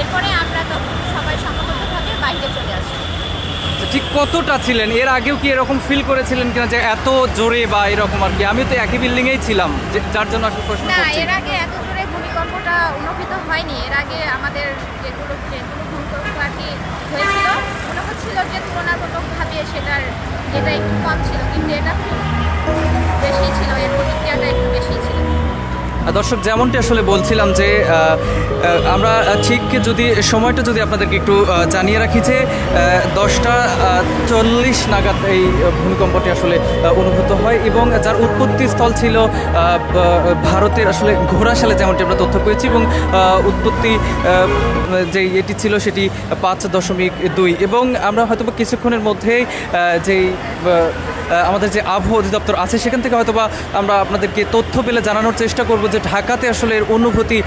এরপরে আমরা তখন সবাই সম্মতভাবে বাইরে চলে আসি। ঠিক কতটা ছিলেন? এর আগেও কি এরকম ফিল করেছিলেন কিনা যে এত জোরে বা এরকম আর কি? আমি তো একই বিল্ডিংয়েই ছিলাম যার জন্য আসলে প্রশ্ন না এর আগে এত জোরে ভূমিকম্পটা অনুভূত হয়নি। এর আগে আমাদের যেগুলো যেগুলো ভূমিকম্প আর কি হয়েছিল মনে হচ্ছিল যে তুলনামূলকভাবে সেটার যেটা একটু কম ছিল কিন্তু এটা দর্শক, যেমনটি আসলে বলছিলাম যে আমরা ঠিক যদি, সময়টা যদি আপনাদেরকে একটু জানিয়ে রাখি যে দশটা চল্লিশ নাগাদ এই ভূমিকম্পটি আসলে অনুভূত হয় এবং যার উৎপত্তি স্থল ছিল ভারতের আসলে ঘোড়াশালে যেমনটি আমরা তথ্য পেয়েছি এবং উৎপত্তি যে এটি ছিল সেটি পাঁচ দশমিক দুই এবং আমরা হয়তো কিছুক্ষণের মধ্যেই যেই আমাদের যে আবহাওয়া অধিদপ্তর আছে সেখান থেকে হয়তোবা আমরা আপনাদেরকে তথ্য পেলে জানানোর চেষ্টা করব যে ঢাকাতে আসলে অনুভূতি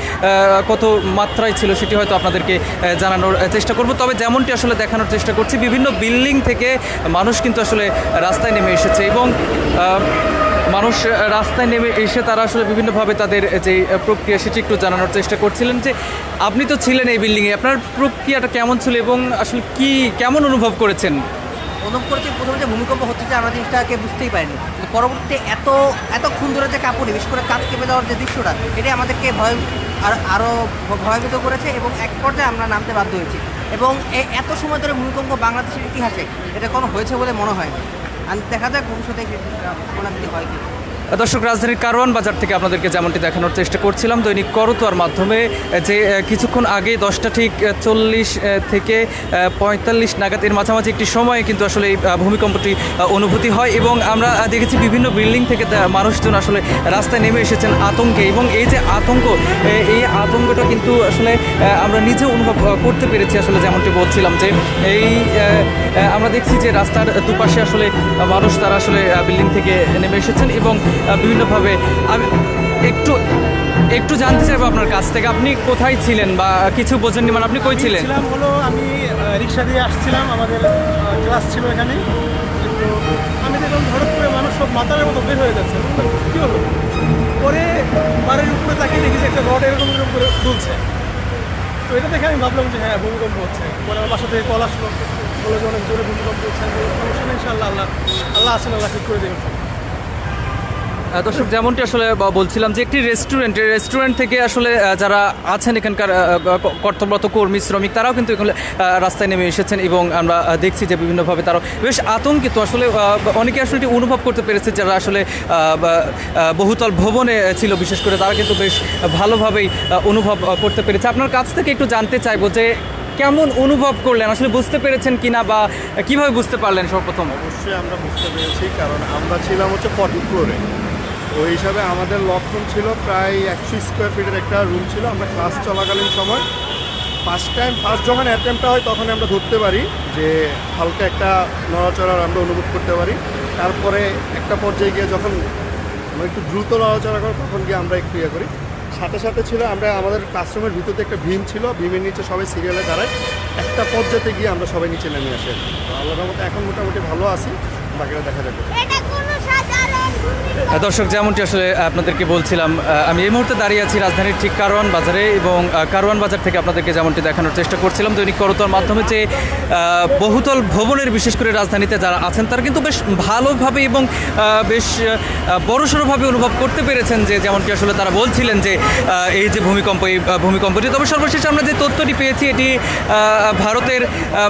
কত মাত্রায় ছিল সেটি হয়তো আপনাদেরকে জানানোর চেষ্টা করব। তবে যেমনটি আসলে দেখানোর চেষ্টা করছি, বিভিন্ন বিল্ডিং থেকে মানুষ কিন্তু আসলে রাস্তায় নেমে এসেছে এবং মানুষ রাস্তায় নেমে এসে তারা আসলে বিভিন্নভাবে তাদের যে প্রক্রিয়া সেটি একটু জানানোর চেষ্টা করছিলেন যে, আপনি তো ছিলেন এই বিল্ডিংয়ে, আপনার প্রক্রিয়াটা কেমন ছিল এবং আসলে কি, কেমন অনুভব করেছেন? অনুভব করেছি প্রথমে যে ভূমিকম্প হচ্ছে যে আমরা জিনিসটাকে বুঝতেই পারিনি। পরবর্তীতে এত, এতক্ষণ ধরে যে কাপড় বিশেষ করে কাজ কেঁপে যাওয়ার যে দৃশ্যটা এটা আমাদেরকে ভয়, আর আরও ভয়ভীত করেছে এবং এক পর্যায়ে আমরা নামতে বাধ্য হয়েছি। এবং এত সময় ধরে ভূমিকম্প বাংলাদেশের ইতিহাসে, এটা কোনো হয়েছে বলে মনে হয় আর দেখা যাক ভবিষ্যতে হয় কি দর্শক, রাজধানীর কারওয়ান বাজার থেকে আপনাদেরকে যেমনটি দেখানোর চেষ্টা করছিলাম, দৈনিক করতোয়ার মাধ্যমে যে কিছুক্ষণ আগে দশটা ঠিক চল্লিশ থেকে পঁয়তাল্লিশ নাগাদ এর মাঝামাঝি একটি সময়ে কিন্তু আসলে এই ভূমিকম্পটি অনুভূতি হয় এবং আমরা দেখেছি বিভিন্ন বিল্ডিং থেকে মানুষজন আসলে রাস্তায় নেমে এসেছেন আতঙ্কে এবং এই যে আতঙ্ক এই আতঙ্কটা কিন্তু আসলে আমরা নিজে অনুভব করতে পেরেছি আসলে যেমনটি বলছিলাম যে, এই আমরা দেখছি যে রাস্তার দুপাশে আসলে মানুষ তারা আসলে বিল্ডিং থেকে নেমে এসেছেন এবং বিভিন্নভাবে। আমি একটু একটু জানতে চাইব আপনার কাছ থেকে। আপনি কোথায় ছিলেন বা কিছু বোঝেননি? মানে আপনি কই ছিলেন? হলো আমি রিক্সা দিয়ে আসছিলাম। আমাদের ক্লাস ছিল এখানে। আমি দেখলাম হঠাৎ করে মানুষ সব মাথার মতো বের হয়ে যাচ্ছে। কী হলো? পরে বাড়ির উপরে তাকিয়ে দেখি যে একটা রড এরকম এরকম করে দুলছে। তো এটা দেখে আমি ভাবলাম যে হ্যাঁ ভূমিকম্প হচ্ছে। পরে আমার বাসা থেকে কল আসলো। বলে যে অনেক জোরে ভূমিকম্প হচ্ছে। আমি বললাম, সমস্যা নেই ইনশাআল্লাহ আল্লাহ আল্লাহ আছেন আল্লাহ ঠিক করে দেবেন। দর্শক, যেমনটি আসলে বলছিলাম যে একটি রেস্টুরেন্ট রেস্টুরেন্ট থেকে আসলে যারা আছেন এখানকার কর্তব্যরত কর্মী, শ্রমিক, তারাও কিন্তু এখানে রাস্তায় নেমে এসেছেন এবং আমরা দেখছি যে বিভিন্নভাবে তারা বেশ আতঙ্কিত। আসলে অনেকে আসলে এটি অনুভব করতে পেরেছে, যারা আসলে বহুতল ভবনে ছিল, বিশেষ করে তারা কিন্তু বেশ ভালোভাবেই অনুভব করতে পেরেছে। আপনার কাছ থেকে একটু জানতে চাইব যে, কেমন অনুভব করলেন? আসলে বুঝতে পেরেছেন কিনা বা কীভাবে বুঝতে পারলেন সর্বপ্রথম? অবশ্যই আমরা বুঝতে পেরেছি, কারণ আমরা ছিলাম হচ্ছে ফর্টি ফ্লোরে ওই হিসাবে আমাদের লকডাউন ছিল প্রায় একশো স্কোয়ার ফিটের একটা রুম ছিল, আমরা ক্লাস চলাকালীন সময়। ফার্স্ট টাইম ফার্স্ট যখন অ্যাটেম্পটা হয় তখন আমরা ধরতে পারি যে হালকা একটা নড়াচড়ার আমরা অনুভব করতে পারি। তারপরে একটা পর্যায়ে গিয়ে যখন একটু দ্রুত নড়াচড়া করে, তখন গিয়ে আমরা একটু ইয়ে করি। সাথে সাথে ছিল আমরা, আমাদের ক্লাসরুমের ভিতরে একটা ভীম ছিল, ভীমের নিচে সবাই সিরিয়ালে দাঁড়ায়। একটা পর্যায়ে গিয়ে আমরা সবাই নিচে নেমে আসি। তো আল্লাহর মতো এখন মোটামুটি ভালো আছি, বাকিরা দেখা যাবে এটা কোনো সাধারণ আহ, দর্শক, যেমনটি আসলে আপনাদেরকে বলছিলাম আমি এই মুহূর্তে দাঁড়িয়ে আছি রাজধানীর ঠিক কারওয়ান বাজারে এবং কারওয়ান বাজার থেকে আপনাদেরকে যেমনটি দেখানোর চেষ্টা করছিলাম, দৈনিক করতোর মাধ্যমে যে বহুতল ভবনের বিশেষ করে রাজধানীতে যারা আছেন, তারা কিন্তু বেশ ভালোভাবে এবং বেশ বড়সড়ভাবে অনুভব করতে পেরেছেন যে, যেমনটি আসলে তারা বলছিলেন যে এই যে ভূমিকম্প, এই ভূমিকম্পটি। তবে সর্বশেষ আমরা যে তথ্যটি পেয়েছি, এটি ভারতের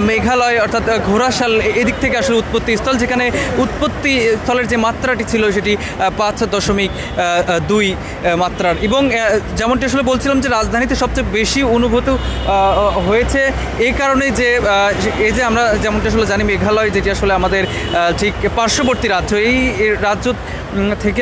মেঘালয় অর্থাৎ ঘোড়াশাল এদিক থেকে আসলে উৎপত্তি স্থল যেখানে উৎপত্তি স্থলের যে মাত্রাটি ছিল সেটি পাঁচ দশমিক দুই মাত্রার। এবং যেমনটি আসলে বলছিলাম যে রাজধানীতে সবচেয়ে বেশি অনুভূত হয়েছে এই কারণে যে এই যে আমরা যেমনটি আসলে জানি মেঘালয়, যেটি আসলে আমাদের ঠিক পার্শ্ববর্তী রাজ্য, এই রাজ্য থেকে